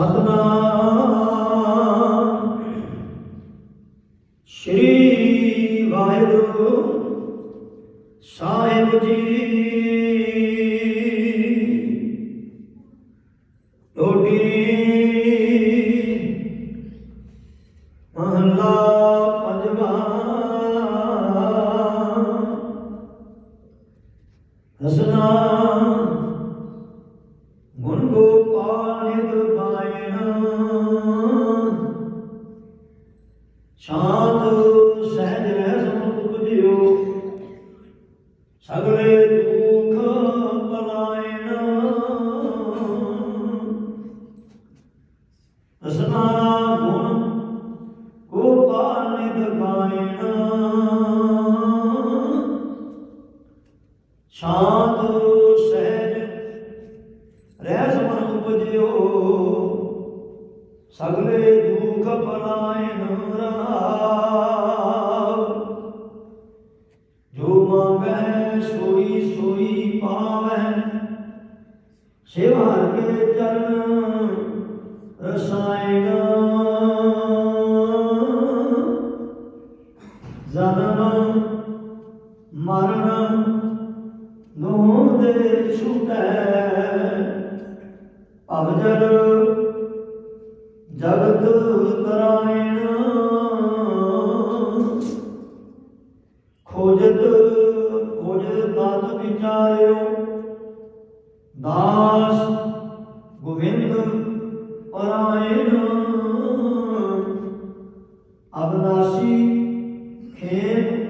ਸਤਨਾਮ। ਸ਼੍ਰੀ ਵਾਹਿਗੁਰੂ ਸਾਹਿਬ ਜੀ। ਟੋਡੀ ਮਹਲਾ ਪੰਜਵਾ। ਹਸਨਾ ਸ਼ਾਂਤ ਸਹਿਜ। ਰਹਿ ਸਮਨ ਉਪਜਿਓ। ਸਗਲੇ ਦੁਖ ਪਲਾਇਨ ਰਹਾਉ ਜੋ ਮੰਗੈ ਸੋਈ ਸੋਈ ਪਾਵੈ ਸੇਵਾ ਕੇ ਚਰਨ ਰਸਾਇਣ। ਜਨਮ ਦੋਹ ਦੇ ਛੁਟੈ ਅਵਜਲ ਜਗਤ ਤਰਾਇਣ। ਖੋਜਤ ਖੋਜਤ ਤਤ ਵਿਚਾਰਿਓ। ਦਾਸ ਗੋਵਿੰਦ ਪਰਾਇਣ। ਅਬਨਾਸੀ ਖੇਤ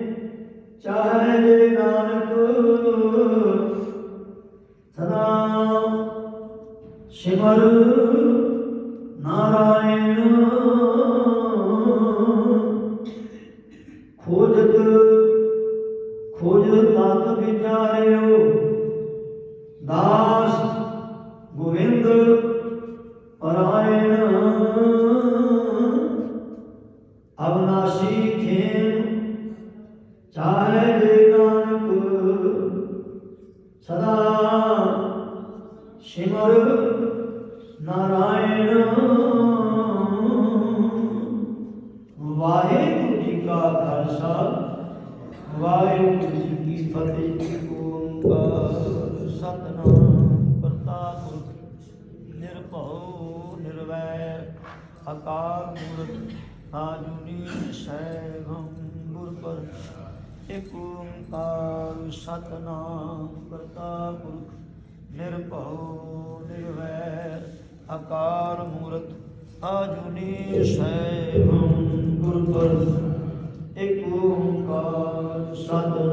ਸਿਮਰ ਨਾਰਾਇਣ ਖੋਜਤ ਖੋਜ ਤਤ ਵਿਚਾਰਿਓ। ਦਾਸ ਗੋਵਿੰਦ ਪਰਾਇਣ ਅਬਨਾਸੀ ਖੇਨ ਚਾਹੇ ਜੇ ਨਾਨਕ, ਸਦਾ ਸਿਮਰ ਨਾਰਾਇਣ। ਵਾਹਿਗੁਰੂ ਜੀ ਕਾ ਖਾਲਸਾ, ਵਾਹਿਗੁਰੂ ਜੀ ਕੀ ਫਤਿਹ, ਓੰਕਾਰ, ਸਤਨਾਮ ਕਰਤਾ ਪੁਰਖ ਨਿਰਭਉ, ਨਿਰਵੈਰ, ਅਕਾਲ ਮੂਰਤ ਆਜੂਨੀ, ਸੈਭੰ ਗੁਰ ਪਰ ਏਕ ਓੰਕਾਰ, ਸਤਨਾਮ ਕਰਤਾ ਪੁਰਖ, ਨਿਰਭਉ, ਨਿਰਵੈਰ ਅਕਾਰ ਮੂਰਤ ਆਜੂਨੀ ਸੈਭੰ ਗੁਰ ਪਰ ਏਕ ਓੰਕਾਰ ਸਤਨਾਮ